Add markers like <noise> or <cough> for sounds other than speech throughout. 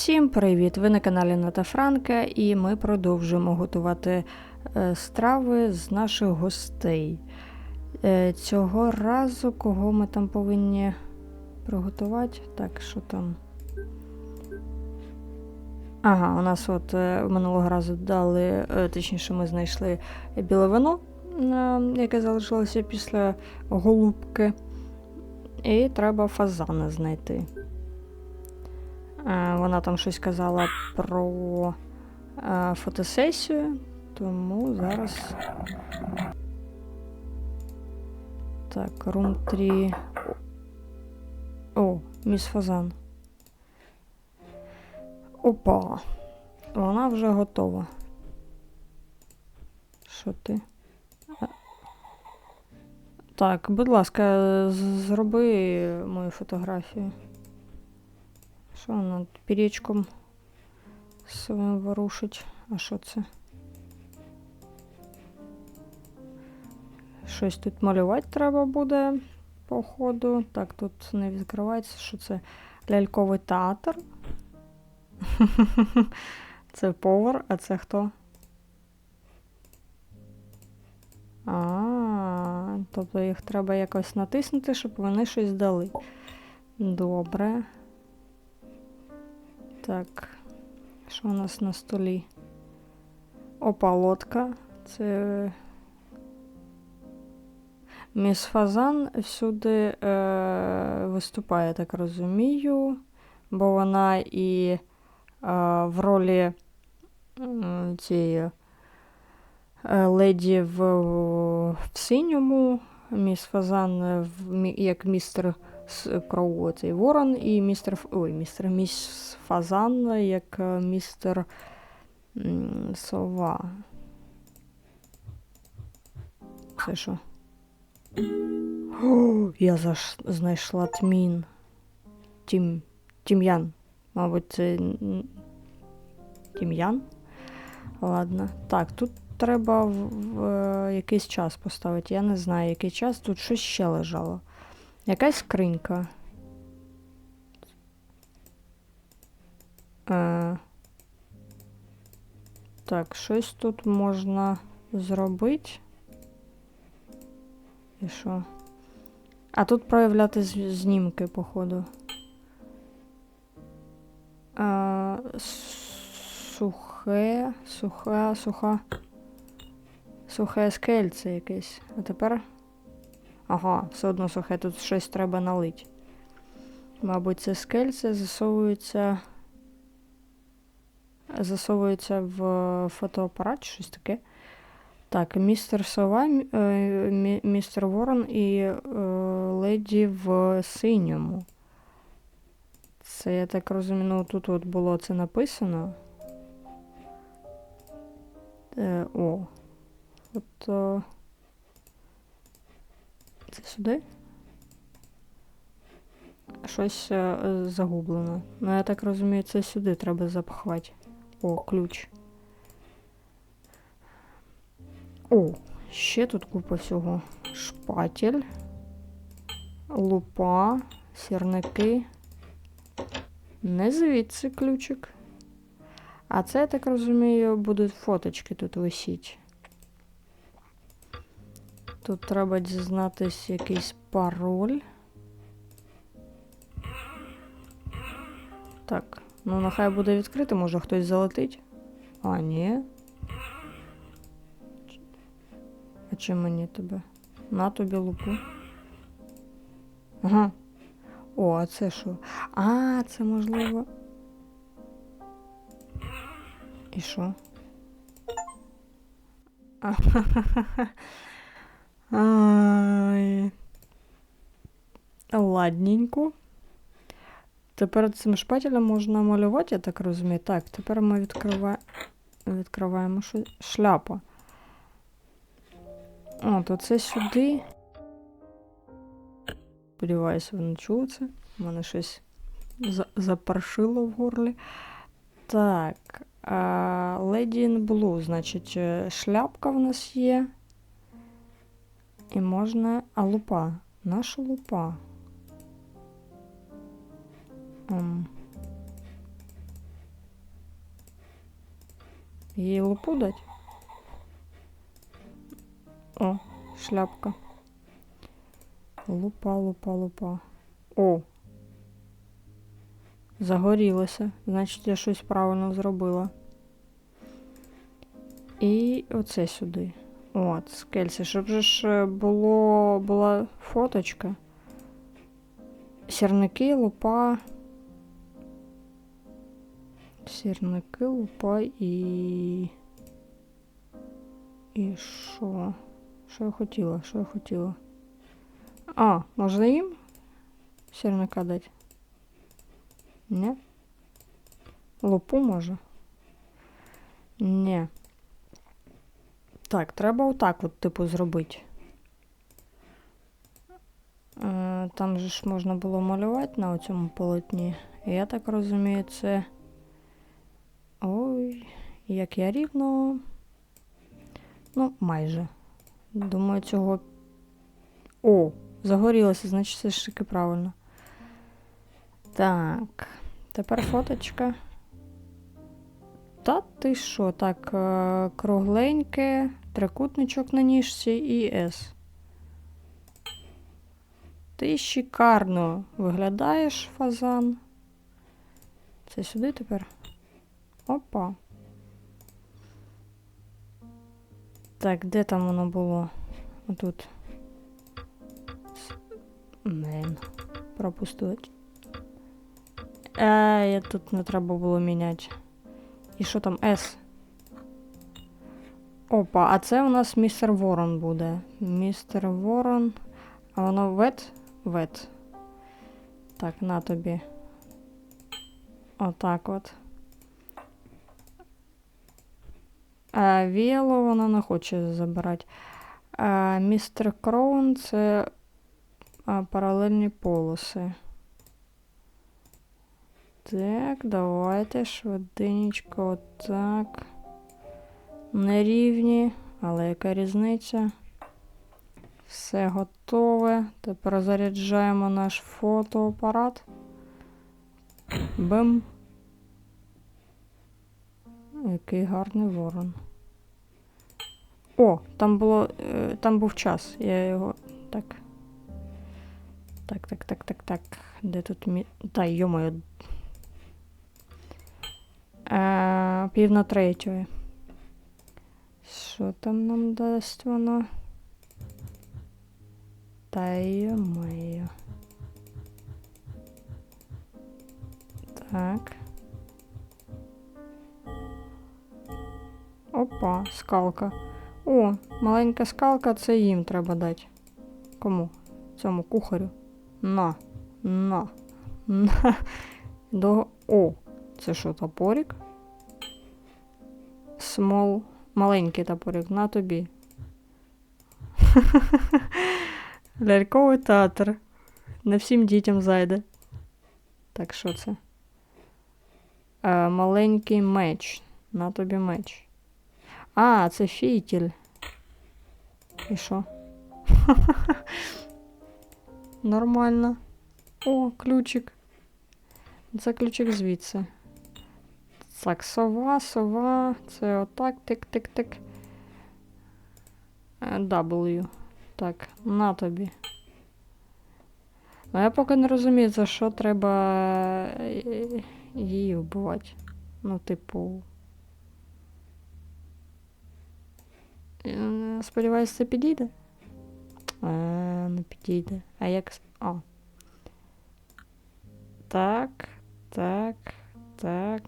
Всім привіт! Ви на каналі Ната Франка, і ми продовжуємо готувати е, страви з наших гостей. Е, цього разу кого ми там повинні приготувати? Так, що там? Ага, у нас от е, минулого разу дали, точніше, ми знайшли біле вино, яке залишилося після голубки. І треба фазана знайти. Е, Вона там щось казала про е, фотосесію, тому зараз. Так, рум 3. О, міс Фазан. Опа. Вона вже готова. Що ти? Е. Так, будь ласка, зроби мою фотографію. Що вона пірічком своїм ворушить? А що це? Щось тут малювати треба буде, походу. Так, тут не відкривається, що це ляльковий театр. <laughs> Це повар, а це хто? А, тобто їх треба якось натиснути, щоб вони щось дали. Добре. Так, що у нас на столі? Опа, лодка. Це. Міс Фазан всюди е, виступає, так розумію, бо вона і е, в ролі цієї е, леді в, в синьому, міс Фазан е, в, як містер Кроу, цей Ворон, і містер ой, містер міс Фазан, як е, містер Сова. Це що? О, <gasps> я заш... знайшла тмін. Тім... Тім'ян. Мабуть, це тім'ян. Ладно. Так, тут треба в, в е, якийсь час поставити. Я не знаю, який час. Тут щось ще лежало. Якась скринька. Е, так, щось тут можна зробити. І що? А тут проявляти знімки, походу. Е, сухе, суха, суха. Сухе скельце якесь. А тепер. Ага, все одно сухе, тут щось треба налить. Мабуть, це скельце засовується. Засовується в фотоапарат, щось таке. Так, містер Сова, е, мі- містер Ворон і е, леді в синьому. Це я так розумію, ну тут от було це написано. Е, о. От. Це сюди? Щось е, загублено. Ну, я так розумію, це сюди треба запхати. О, ключ. О, ще тут купа всього. Шпатель, лупа, сірники. Не звідси ключик. А це, я так розумію, будуть фоточки тут висіть. Тут треба дізнатись якийсь пароль. Так, ну нехай буде відкрито, може хтось залетить. А, ні. А чим мені тебе? На тобі лупу. Ага. О, а це що? А, це можливо. І що? А, Ай. Ладненько. Тепер цим шпателем можна малювати, я так розумію. Так, тепер ми відкрива... відкриваємо що... шляпа. О, то це сюди. Сподіваюся, ви не чули це. У мене щось за- запаршило в горлі. Так. Lady in Blue, значить, е, шляпка в нас є. І можна. А лупа. Наша лупа. Ем. Їй лупу дать? О, шляпка. Лупа, лупа, лупа. О. Загорілося. Значить, я щось правильно зробила. І оце сюди. От, скельці, щоб же ж е, було, була фоточка. Сірники, лупа. Сірники, лупа і. І що? Що я хотіла? Що я хотіла? А, можна їм сірника дати? Ні? Лупу може? Ні. Так, треба отак от, типу, зробити. Е, Там же ж можна було малювати на цьому полотні. Я так розумію, це. Ой, як я рівно. Ну, майже. Думаю, цього. О, загорілося, значить все ж таки правильно. Так, тепер фоточка. Та ти що? Так, е, кругленьке, трикутничок на ніжці і С. Ти шикарно виглядаєш, фазан. Це сюди тепер. Опа. Так, де там воно було? Отут. Блін, пропустила. Е, я тут не треба було міняти. І що там С? Опа, а це у нас містер Ворон буде. Містер Ворон. А воно вет? Вет. Так, на тобі. Отак от. А Віело вона не хоче забирати. А містер Кроун це а, паралельні полоси. Так, давайте швиденько отак. Нерівні, але яка різниця? Все готове. Тепер заряджаємо наш фотоапарат. Бим. Який гарний ворон. О, там було. е, Там був час. Я його. Так. Так, так, так, так, так. Де тут мі. Та йомою. Е, пів на третьої. Що там нам дасть воно? Та йомаю. Так. Опа, скалка. О, маленька скалка, це їм треба дати. Кому? Цьому кухарю. На, на, на. До... О, це що, топорик? Смол. Маленький топорик, на тобі. <laughs> Ляльковий театр. Не всім дітям зайде. Так, що це? Е, маленький меч. На тобі меч. А, це фітіль. І що? <laughs> Нормально. О, ключик. Це ключик звідси. Так, сова, сова. Це отак, тик-тик-тик. Е, W. Так, на тобі. Ну, я поки не розумію, за що треба е, її вбивати. Ну, типу. Е, Сподіваюсь, це підійде? А, не підійде. А як. А. Так, так, так,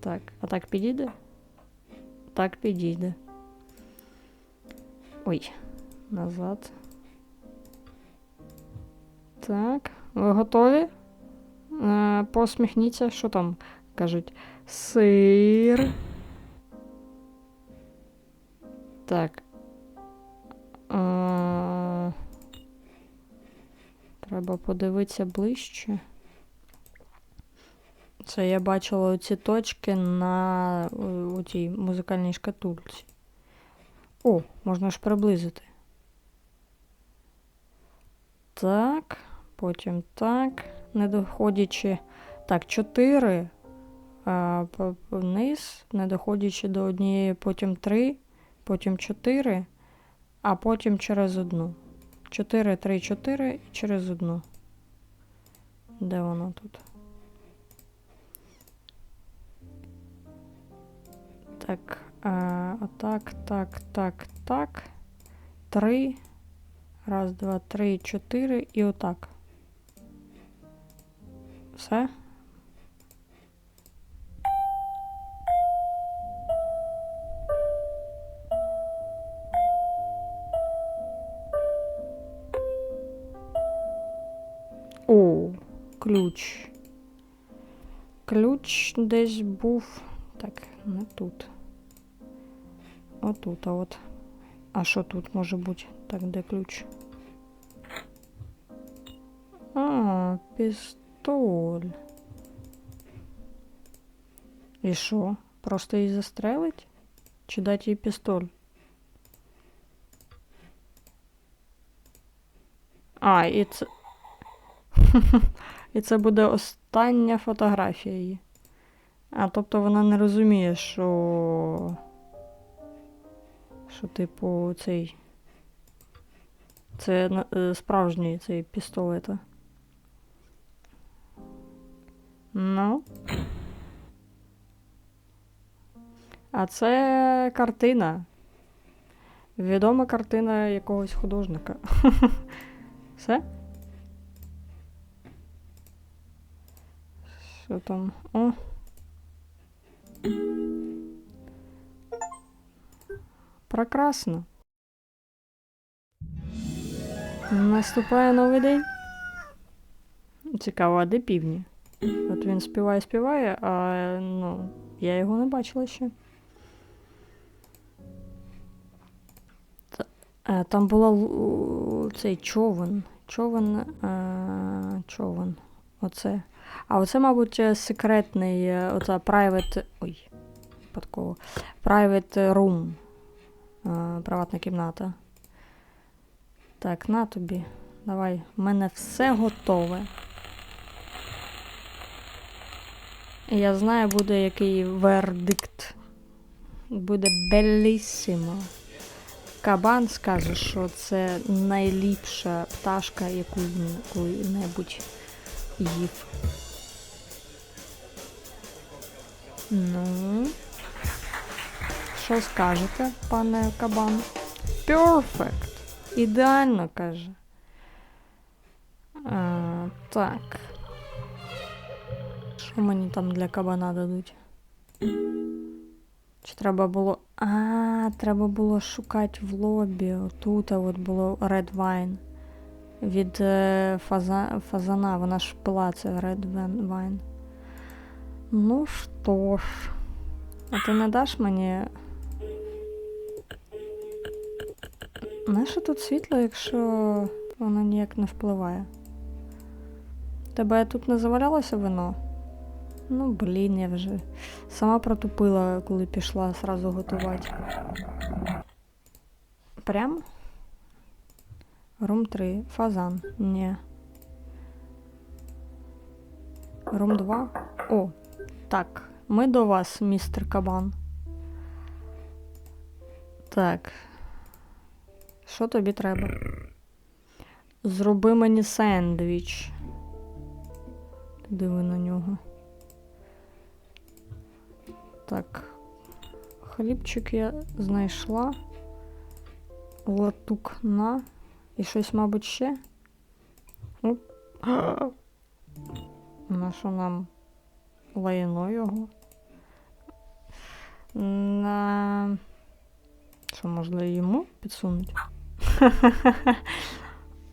так. А так підійде? Так підійде. Ой, назад. Так, ви готові? Е, посміхніться, що там кажуть? Сир. Так. Е, треба подивитися ближче. Це я бачила оці точки на е, у тій музикальній шкатулці. О, можна ж приблизити. Так, потім так, не доходячи. Так, 4 е, вниз, не доходячи до однієї, потім три, потім чотири, а потім через одну. Чотири, три, чотири і через одну. Де воно тут? Так, е, отак, так, так, так. Три. Раз, два, три, чотири і отак. Все? О, ключ. Ключ десь був. Так, не тут. Отут, а от. А що тут може бути? Так, де ключ? А, пістоль. І що? Просто її застрелить? Чи дати їй пістоль? А, і це. і це буде остання фотографія її. А, тобто вона не розуміє, що. Що, типу, цей. Це е, справжній цей пістолет. Ну. А це картина. Відома картина якогось художника. <laughs> Все? Що там? О. Прекрасно. Наступає новий день. Цікаво, а де півні? От він співає, співає, а ну, я його не бачила ще. Е, Там була цей човен. Човен. е, Човен. Оце. А оце, мабуть, е, секретний, е, оця private. Ой, випадково. Private room. Е, Приватна кімната. Так, на тобі. Давай, в мене все готове. Я знаю, буде який вердикт. Буде белісимо. Кабан скаже, що це найліпша пташка, яку він коли-небудь їв. Ну. Що скажете, пане кабан? Perfect. Ідеально каже. А, так. Що мені там для кабана дадуть? Чи треба було. А, треба було шукати в лобі. Отут от було Red Wine. Від е, фаза... фазана. Вона ж пила це Red Wine. Ну що ж. А ти не даш мені. Наше тут світло, якщо воно ніяк не впливає. Тебе тут не завалялося вино? Ну, блін, я вже сама протупила, коли пішла сразу готувати. Прям? Рум 3. Фазан. Ні. Рум 2. О, так. Ми до вас, містер Кабан. Так. Що тобі треба? Зроби мені сендвіч. Диви на нього. Так. Хлібчик я знайшла. Латук на. І щось, мабуть, ще. <gasps> На що нам лайно його? На. Що, можна йому підсунути?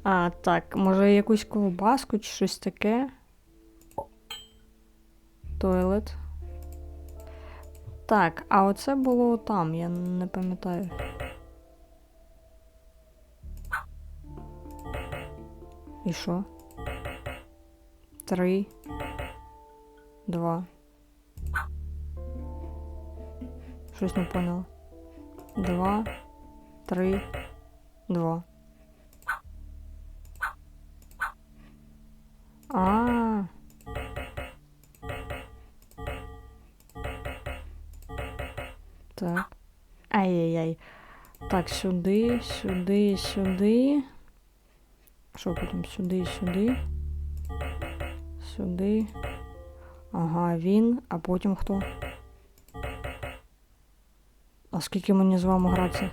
А, так, може якусь ковбаску чи щось таке. Тойлет. Так, а оце було там, я не пам'ятаю. І що? Три. Два. Щось не поняла. Два. Три. Два. А. Так. Ай-яй-яй. Так, сюди, сюди, сюди. Що потім сюди, сюди. Сюди. Ага, він, а потім хто? А скільки мені з вами гратися?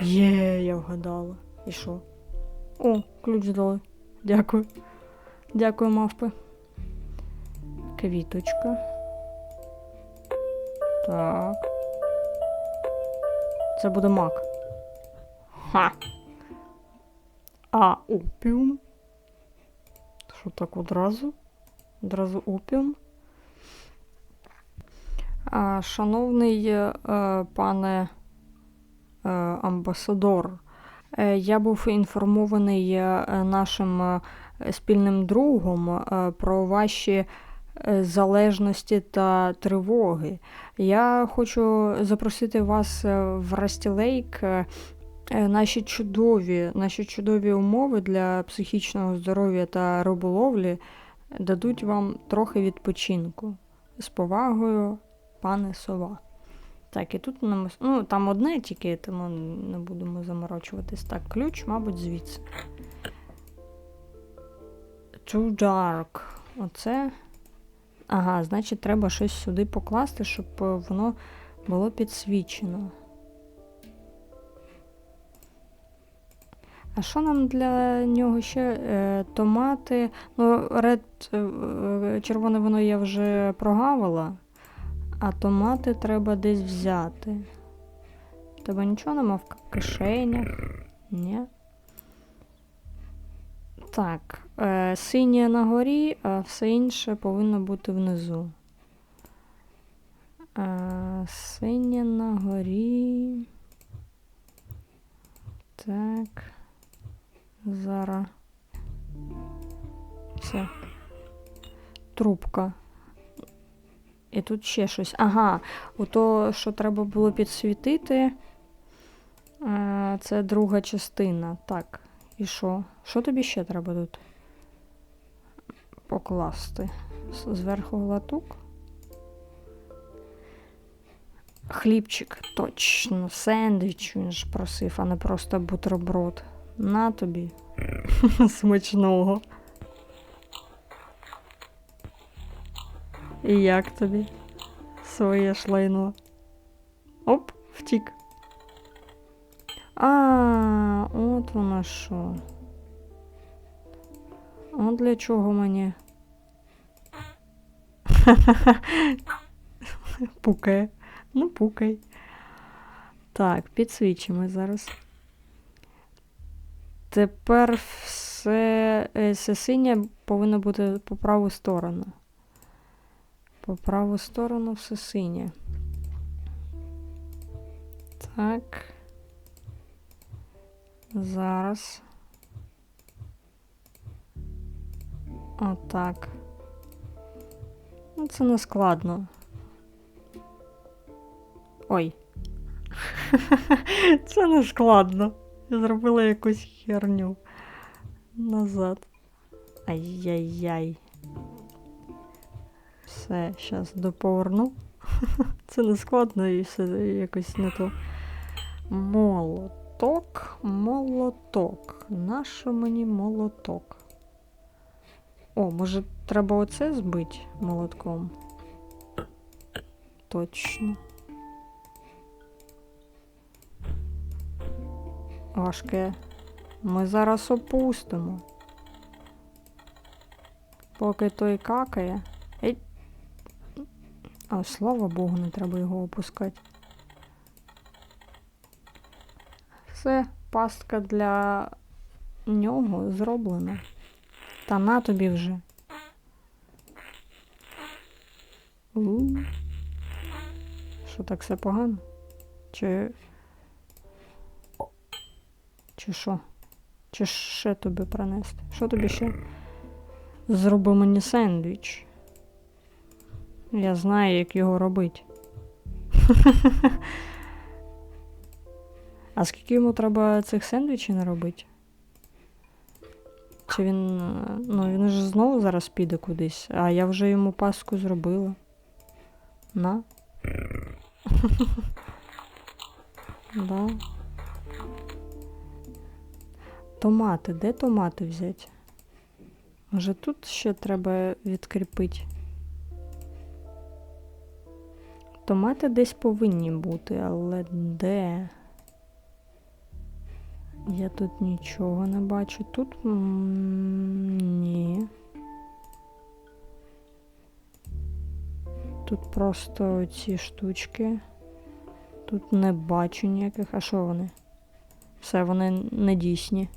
Є, я вгадала. І що? О, ключ дали. Дякую. Дякую, мавпи. Квіточка. Так. Це буде мак. Ха. А, опіум. Що так одразу? Одразу опіум. А, шановний е, пане амбасадор, е, я був інформований е, нашим е, спільним другом е, про ваші е, залежності та тривоги. Я хочу запросити вас е, в Растілейк. е, е, Наші чудові, наші чудові умови для психічного здоров'я та риболовлі дадуть вам трохи відпочинку. З повагою, пане сова. Так, і тут нам, ну, там одне тільки, тому не будемо заморочуватись. Так, ключ, мабуть, звідси. Too dark. Оце. Ага, значить, треба щось сюди покласти, щоб е, воно було підсвічено. А що нам для нього ще? Е, томати. Ну, ред, е, червоне воно я вже прогавила, а томати треба десь взяти. Тебе нічого нема в кишенях? Ні. Так, е, синє на горі, а все інше повинно бути внизу. Е, синє на горі. Так. Зараз. Все. Трубка. І тут ще щось. Ага, ото, що треба було підсвітити. е, Це друга частина. Так. І що? Що тобі ще треба тут? Покласти. Зверху глатук. Хлібчик, точно, сендвіч він ж просив, а не просто бутерброд. На тобі. <laughs> Смачного. І як тобі? Своє шлайно. Оп, втік. А, от воно що. От для чого мені. <laughs> Пукає. Ну, пукай. Так, підсвічимо зараз. Тепер все, е, синє повинно бути по праву сторону. По праву сторону все синє. Так. Зараз. Отак. Ну, це не складно. Ой. <laughs> Це не складно. Я зробила якусь херню. Назад. Ай-яй-яй. Все, зараз доповерну. <laughs> Це не складно і все якось не то. Молоток, молоток. Нащо мені молоток? О, може, треба оце збити молотком? Точно. Важке. Ми зараз опустимо. Поки той какає. А, слава Богу, не треба його опускати. Все, пастка для нього зроблена. Та на тобі вже. Що так все погано? Чи. Чи що? Чи ще тобі принести? Що тобі ще? Зроби мені сендвіч. Я знаю, як його робити. <laughs> а скільки йому треба цих сендвічів наробити? Чи він. е, Ну, він ж знову зараз піде кудись, а я вже йому паску зробила. На. <laughs> Да. Томати, де томати взяти? Може тут ще треба відкріпити? Томати десь повинні бути, але де? Я тут нічого не бачу. Тут ні. Тут просто ці штучки. Тут не бачу ніяких. А що вони? Все, вони не дійсні.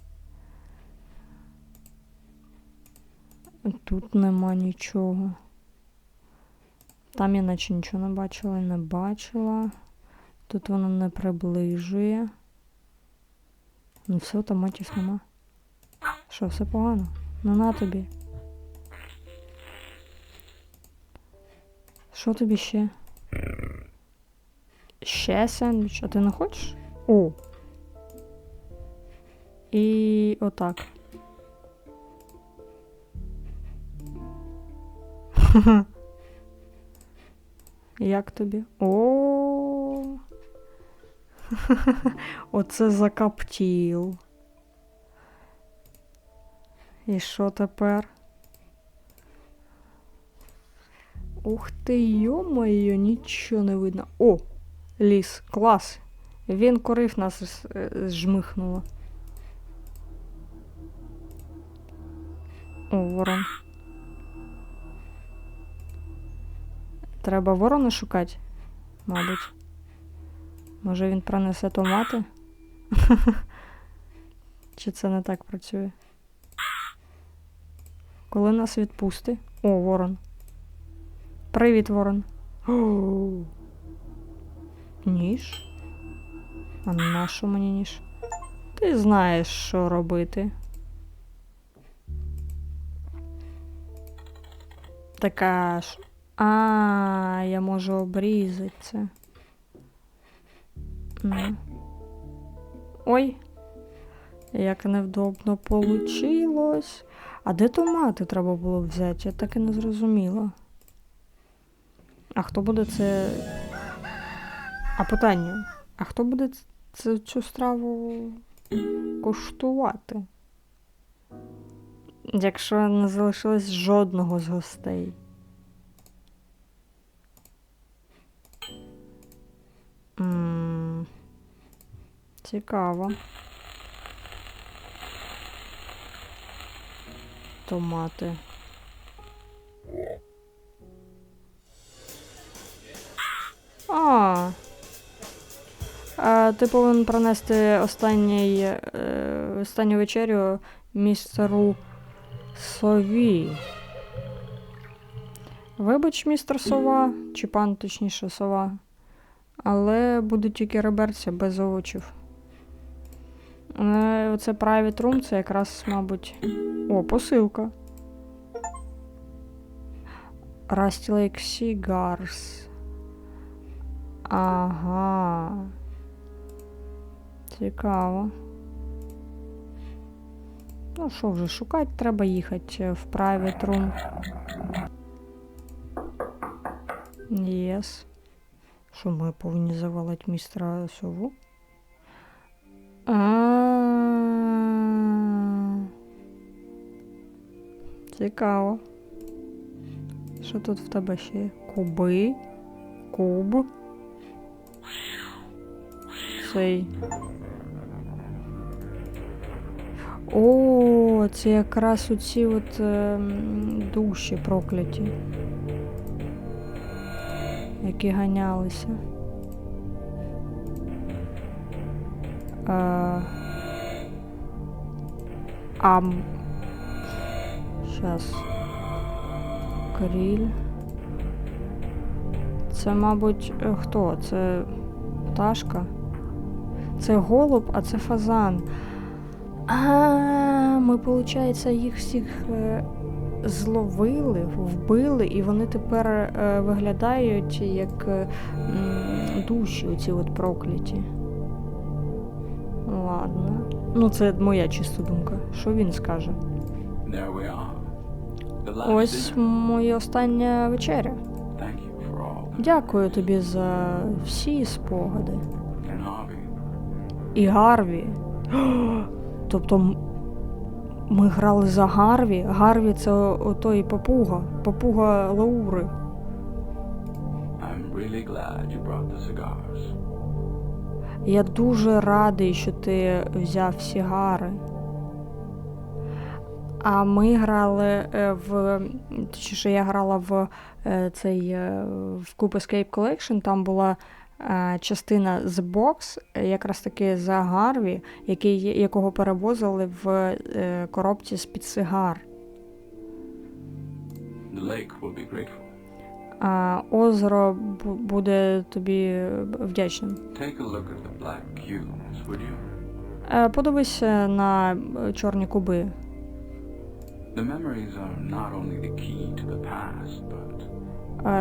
Тут нема нічого. Там я наче нічого не бачила не бачила. Тут воно не приближує. Ну все, томатів нема. Що, все погано? Ну на тобі. Що тобі ще? Ще сендвіч, а ти не хочеш? О. І отак. <laughs> Як тобі? О. <laughs> Оце закаптіл. І що тепер? Ух ти, йо-моє, нічого не видно. О! Ліс, клас. Він корив нас е. О, ворон. Треба ворона шукати, мабуть. Може він пронесе томати? <laughs> Чи це не так працює? Коли нас відпусти? О, ворон. Привіт, ворон. <gasps> Ніж? А на що мені ніж? Ти знаєш, що робити. Така ж. А, я можу обрізати це. Ой. Як невдобно получилось. А де томати треба було взяти? Я так і не зрозуміла. А хто буде це. А питання. А хто буде це, цю страву куштувати? Якщо не залишилось жодного з гостей. Цікаво. Томати. А. а ти повинен принести останній, е, останню вечерю містеру Сові. Вибач, містер Сова, чи пан, точніше, сова. Але будуть тільки реберця без овочів. Е, Оце private room, це якраз, мабуть. О, посилка. Rusty Lake Cigars. Ага. Цікаво. Ну, що вже, шукати треба їхати в private room. Єс. Що ми повинні завалити містера сову? А. Цікаво. Що тут в тебе ще є? Куби. Куб. Цей. О, це якраз оці от ем, душі прокляті. Які ганялися. А, ам. Щас. Кріль. Це, мабуть, е, хто? Це пташка? Це голуб, а це фазан. А, ми, виходить, їх всіх е, зловили, вбили, і вони тепер е, виглядають як душі, оці от прокляті. Ладно. Ну, це моя чиста думка. Що він скаже? There we are. Ось моя остання вечеря. Дякую тобі за всі спогади. І Гарві. <gasps> Тобто ми грали за Гарві. Гарві це отой папуга, папуга Лаури. Really glad you brought the cigars. Я дуже радий, що ти взяв сігари. А ми грали е, в. Точніше, я грала в е, цей е, в Coop Escape Collection. Там була частина з бокс, якраз таки за Гарві, який, якого перевозили в е, коробці з-під сигар. The lake will be grateful. А озеро бу- буде тобі вдячним. Take a look at the black cubes, would you? Подивися на чорні куби.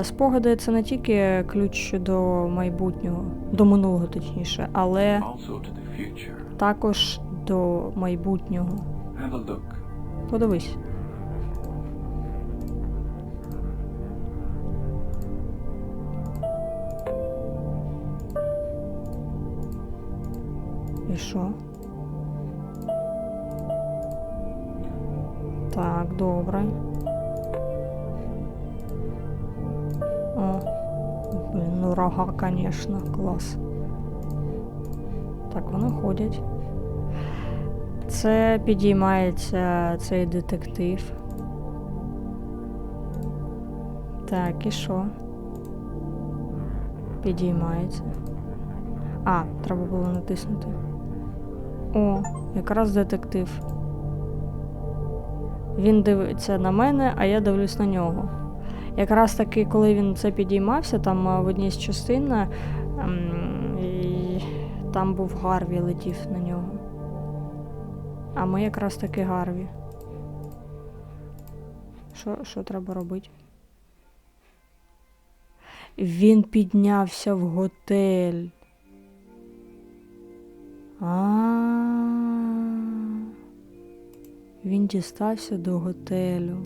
Спогади це не тільки ключ до майбутнього, до минулого точніше, але також до майбутнього. Подивись. І що? Так, добре. О, блін, ну рога, конечно, клас. Так, вони ходять. Це підіймається цей детектив. Так, і що? Підіймається. А, треба було натиснути. О, якраз детектив. Він дивиться на мене, а я дивлюсь на нього. Якраз таки, коли він це підіймався, там в одній з частин ем, і там був Гарві, летів на нього. А ми якраз таки Гарві. Що, що треба робити? Він піднявся в готель. А. Він дістався до готелю.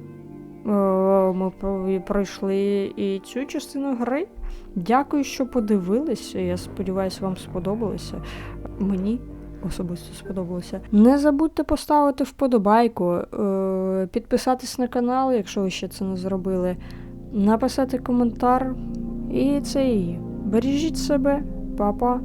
Ми пройшли і цю частину гри. Дякую, що подивилися. Я сподіваюся, вам сподобалося. Мені особисто сподобалося. Не забудьте поставити вподобайку, е, підписатись на канал, якщо ви ще це не зробили, написати коментар. І це і. Бережіть себе, папа.